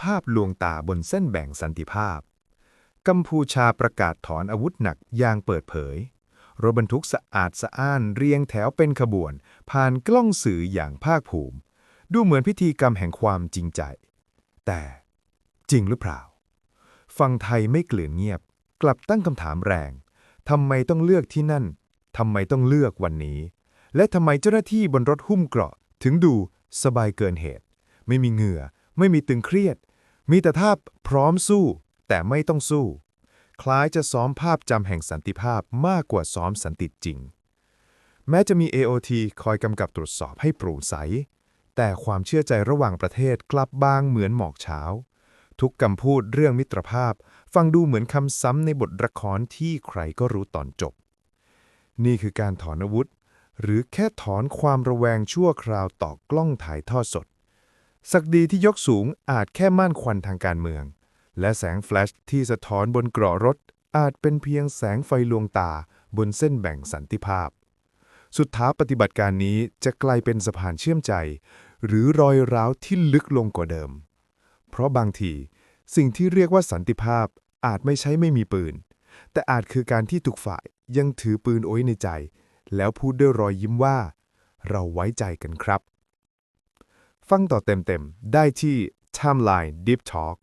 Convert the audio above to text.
ภาพลวงตาบนเส้นแบ่งสันติภาพ กัมพูชาประกาศถอนอาวุธหนักอย่างเปิดเผย รถบรรทุกสะอาดสะอ้านเรียงแถวเป็นขบวน ผ่านกล้องสื่ออย่างภาคภูมิ ดูเหมือนพิธีกรรมแห่งความจริงใจ แต่จริงหรือเปล่าฝั่งไทยไม่เกลื่อนเงียบ กลับตั้งคำถามแรงทำไมต้องเลือกที่นั่นทำไมต้องเลือกวันนี้ และทำไมเจ้าหน้าที่บนรถหุ้มเกราะ ถึงดูสบายเกินเหตุ ไม่มีเหงื่อ ไม่มีตึงเครียด มีแต่ท่าพร้อมสู้ แต่ไม่ต้องสู้ คล้ายจะซ้อมภาพจำแห่งสันติภาพมากกว่าซ้อมสันติจริง แม้จะมี AOT คอยกำกับตรวจสอบให้โปร่งใส แต่ความเชื่อใจระหว่างประเทศกลับบางเหมือนหมอกเช้า ทุกคำพูดเรื่องมิตรภาพ ฟังดูเหมือนคำซ้ำในบทละครที่ใครก็รู้ตอนจบ นี่คือการถอนอาวุธ หรือแค่ถอนความระแวงชั่วคราวต่อกล้องถ่ายทอดสด สักดีที่ยกสูงอาจแค่ม่านควันทางการเมือง และแสงแฟลชที่สะท้อนบนเกราะรถ อาจเป็นเพียงแสงไฟลวงตาบนเส้นแบ่งสันติภาพ สุดท้ายปฏิบัติการนี้จะกลายเป็นสะพานเชื่อมใจ หรือรอยร้าวที่ลึกลงกว่าเดิม เพราะบางที สิ่งที่เรียกว่าสันติภาพอาจไม่ใช่ไม่มีปืน แต่อาจคือการที่ทุกฝ่ายยังถือปืนโอ้ยในใจ แล้วพูดด้วยรอยยิ้มว่า เราไว้ใจกันครับ ฟังต่อเต็มๆ ได้ที่ Timeline Deep Talk